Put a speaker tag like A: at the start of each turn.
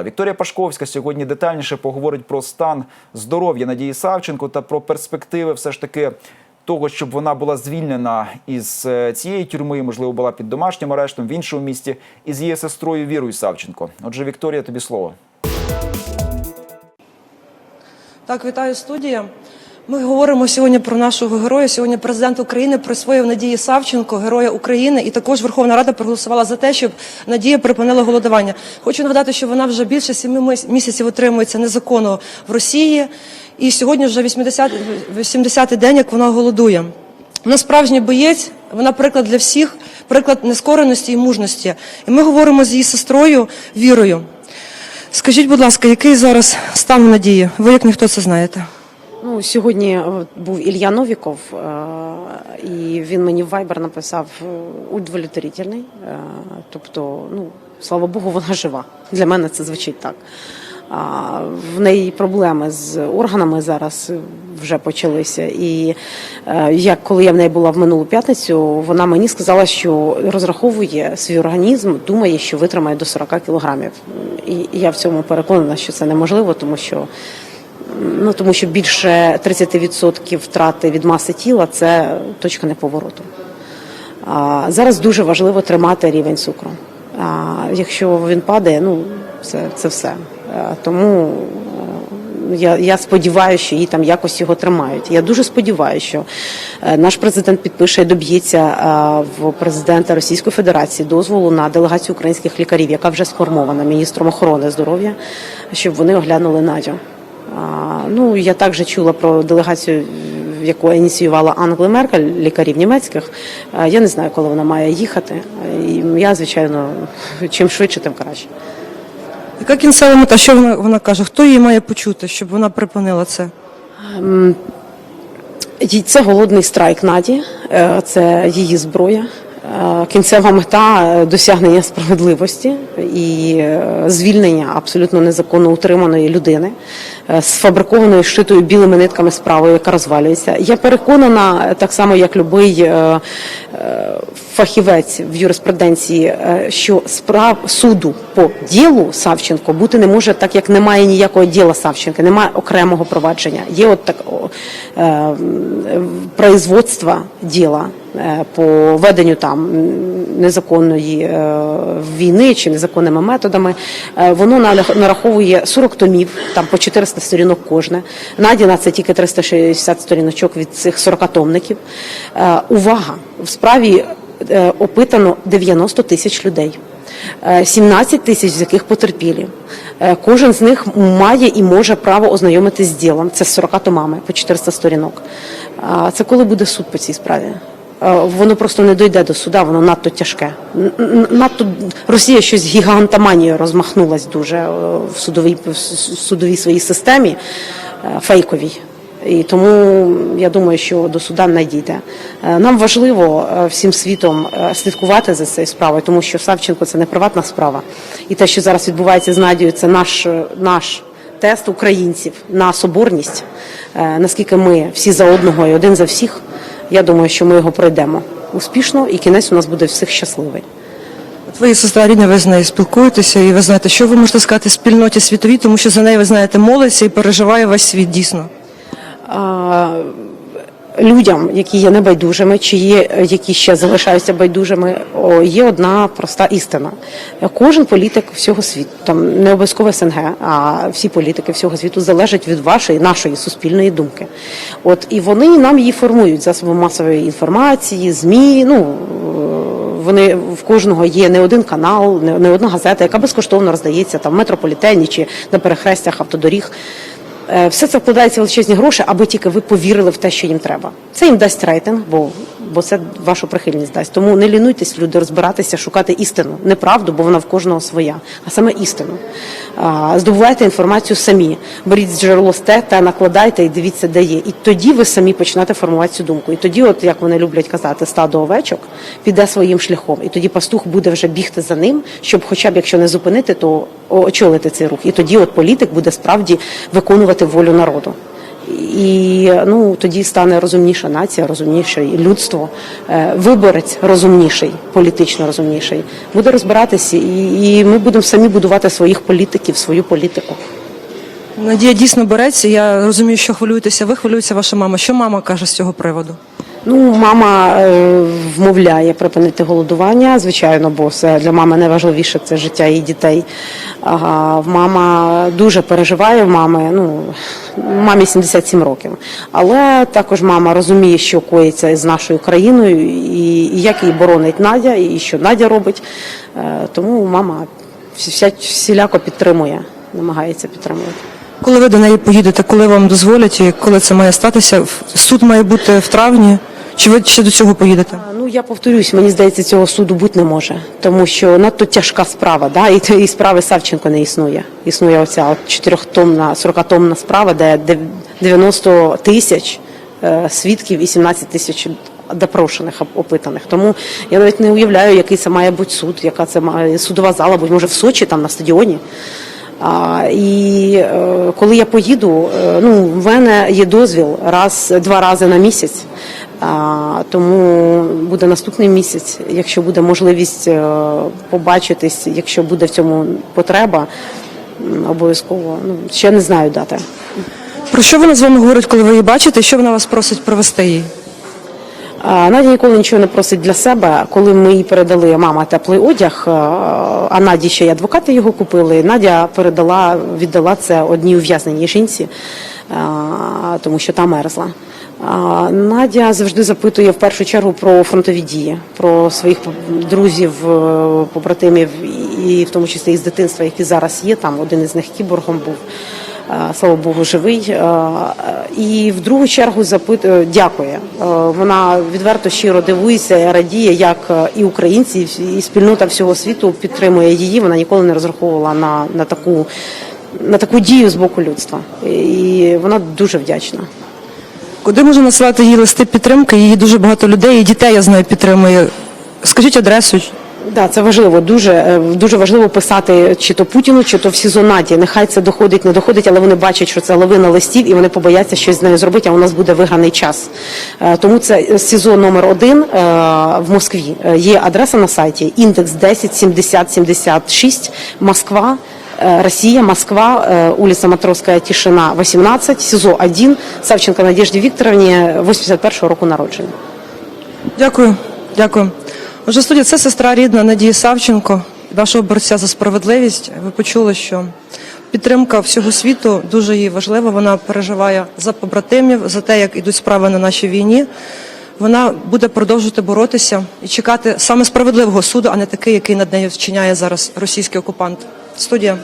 A: Вікторія Пашковська сьогодні детальніше поговорить про стан здоров'я Надії Савченко та про перспективи все ж таки того, щоб вона була звільнена із е, цієї тюрми, можливо, була під домашнім арештом в іншому місті, із її сестрою Вірою Савченко. Отже, Вікторія, тобі слово.
B: Так, вітаю студія. Ми говоримо сьогодні про нашого героя. Сьогодні президент України присвоїв Надії Савченко, героя України, і також Верховна Рада проголосувала за те, щоб Надія припинила голодування. Хочу нагадати, що вона вже більше мис- місяців утримується незаконно в Росії, і сьогодні вже 80 80-й день, як вона голодує. Вона справжній боєць, вона приклад для всіх, приклад нескореності і мужності. І ми говоримо з її сестрою Вірою. Скажіть, будь ласка, який зараз стан Надії? Ви як ніхто це знаєте?
C: Ну, сьогодні е, був Ілья Новіков, е, і він мені в Viber написав е, удовлетворительний. Тобто, ну, слава Богу, вона жива. Для мене це звучить так. В неї проблеми з органами зараз вже почалися. І як коли я в неї була в минулу п'ятницю, вона мені сказала, що розраховує свій організм, думає, що витримає до 40 кілограмів. І я в цьому переконана, що це неможливо, тому що Ну тому що більше 30% втрати від маси тіла це точка неповороту. А зараз дуже важливо тримати рівень цукру. А якщо він падає, ну це, це все. А, Тому е, я, я сподіваюся, що її там якось його тримають. Я дуже сподіваюся, що е, наш президент підпише і доб'ється е, в президента Російської Федерації дозволу на делегацію українських лікарів, яка вже сформована міністром охорони здоров'я, щоб вони оглянули Надю. Ну, я також чула про делегацію, яку ініціювала Ангела Меркель, лікарів німецьких. Я не знаю, коли вона має їхати. І я, звичайно, чим швидше, тим краще.
B: Яка кінцева мета? Що вона, вона каже? Хто її має почути, щоб вона припинила це?
C: Це голодний страйк Наді, е, це її зброя. Е, Кінцева мета е, досягнення справедливості і е, звільнення абсолютно незаконно утриманої людини сфабрикованою шитою білими нитками справою, яка розвалюється. Я переконана, так само як любий фахівець в юриспруденції, е, що справ суду по ділу Савченко бути не може, так як немає ніякого діла Савченка, немає окремого провадження. Є от так е, производства діла е, по веденню там незаконної е, війни чи незаконними методами. Воно нараховує 40 томів, там по 400 сторінок кожне. Надіна це тільки 360 сторіночок від цих 40 томників. Увага! В справі е, опитано 90 тисяч людей. Е, 17 тисяч з яких потерпілі. Е, Кожен з них має і може право ознайомитись з ділом. Це з 40 томами по 400 сторінок. Це коли буде суд по цій справі? Е, Воно просто не дойде до суда, воно надто тяжке. Надто Росія щось гігантоманією розмахнулась дуже е, в судовій в судовій своїй системі е, фейковій. І тому я думаю, що до суда не дійде. Е, Нам важливо е, всім світом е, слідкувати за цією справою, тому що Савченко це не приватна справа. І те, що зараз відбувається з Надією, це наш, наш тест українців на соборність. Наскільки ми всі за одного і один за всіх. Я думаю, що ми його пройдемо успішно, і кінець у нас буде всіх щасливий.
B: Ви, сестра рідня, ви з нею спілкуєтеся, і ви знаєте, що ви можете сказати спільноті світовій, тому що за нею, ви знаєте, молиться і переживає весь світ дійсно.
C: Людям, які є небайдужими, чи є які ще залишаються байдужими, є одна проста істина. Кожен політик всього світу, там не обов'язково СНГ, а всі політики всього світу залежать від вашої, нашої суспільної думки. От і вони нам її формують засоби масової інформації, змі. Ну вони в кожного є не один канал, не одна газета, яка безкоштовно роздається там в метрополітені чи на перехрестях автодоріг. Е, Все це вкладається в величезні гроші, аби тільки ви повірили в те, що їм треба. Це їм дасть рейтинг, бо, бо це вашу прихильність дасть. Тому не лінуйтесь, люди, розбиратися, шукати істину, не правду, бо вона в кожного своя, а саме істину. Здобувайте інформацію самі, беріть джерело з те та накладайте і дивіться, де є. І тоді ви самі почнете формувати цю думку. І тоді, от як вони люблять казати, стадо овечок піде своїм шляхом. І тоді пастух буде вже бігти за ним, щоб, хоча б якщо не зупинити, то очолити цей рух. І тоді от політик буде справді виконувати волю народу. І ну тоді стане розумніша нація, розумніше людство, Е, виборець розумніший, політично розумніший, буде розбиратися, і, і ми будемо самі будувати своїх політиків, свою політику.
B: Надія дійсно бореться. Я розумію, що хвилюєтеся. Ви хвилюється ваша мама. Що мама каже з цього приводу?
C: Ну, мама е, вмовляє припинити голодування, звичайно, бо це для мами найважливіше це життя її дітей. Ага, мама дуже переживає мами. Ну мамі 77 років. Але також мама розуміє, що коїться з нашою країною, і, і як її боронить Надя, і що Надя робить. Е, тому мама вся, всіляко підтримує, намагається підтримувати.
B: Коли ви до неї поїдете, коли вам дозволять і коли це має статися? Суд має бути в травні. Чи ви ще до цього поїдете?
C: Ну я повторюсь, мені здається, цього суду бути не може, тому що надто тяжка справа, да, і, і справи Савченко не існує. Існує оця от чотирьохтомна, 40-томна справа, де дев- 90 тисяч е, свідків і 17 тисяч допрошених оп- опитаних. Тому я навіть не уявляю, який це має бути суд, яка це має судова зала, бо може в Сочі там на стадіоні. А, і е, коли я поїду, е, ну в мене є дозвіл раз два рази на місяць. А, тому буде наступний місяць, якщо буде можливість е, побачитись, якщо буде в цьому потреба, обов'язково. Ну ще не знаю дати.
B: Про що вона з вами говорить, коли ви її бачите? Що вона вас просить провести?
C: А, Надя ніколи нічого не просить для себе. Коли ми їй передали мама теплий одяг, е, а Наді ще й адвокати його купили. Надя передала, віддала це одній ув'язненій жінці, тому що та мерзла. Надя завжди запитує в першу чергу про фронтові дії, про своїх друзів, е, побратимів, і в тому числі із дитинства, які зараз є. Там один із них кіборгом був. Слава Богу, живий. І в другу чергу запитує, дякує. Е, Вона відверто щиро дивується, радіє, як е, і українці, і спільнота всього світу підтримує її. Вона ніколи не розраховувала на, на таку. На таку дію з боку людства, і вона дуже вдячна.
B: Куди можна надсилати їй листи підтримки? Її дуже багато людей, і дітей я знаю підтримує. Скажіть адресу.
C: Да, це важливо. Дуже е, дуже важливо писати чи то Путіну, чи то в СІЗО Нехай це доходить, не доходить, але вони бачать, що це лавина листів, і вони побояться щось з нею зробити. А у нас буде виграний час. Е, Тому це СІЗО номер один е, в Москві. Є адреса на сайті індекс 10 70 76 Москва. Россия, Москва, улица Матросская, Тишина, 18, СИЗО 1, Савченко Надежді Вікторовні, 81-го року народження.
B: Дякую, дякую. Отже, студія, це сестра рідна Надії Савченко, нашого борця за справедливість. Ви почули, що підтримка всього світу дуже їй важлива. Вона переживає за побратимів, за те, як ідуть справи на нашій війні. Вона буде продовжувати боротися і чекати саме справедливого суду, а не такий, який над нею вчиняє зараз російський окупант. Студія.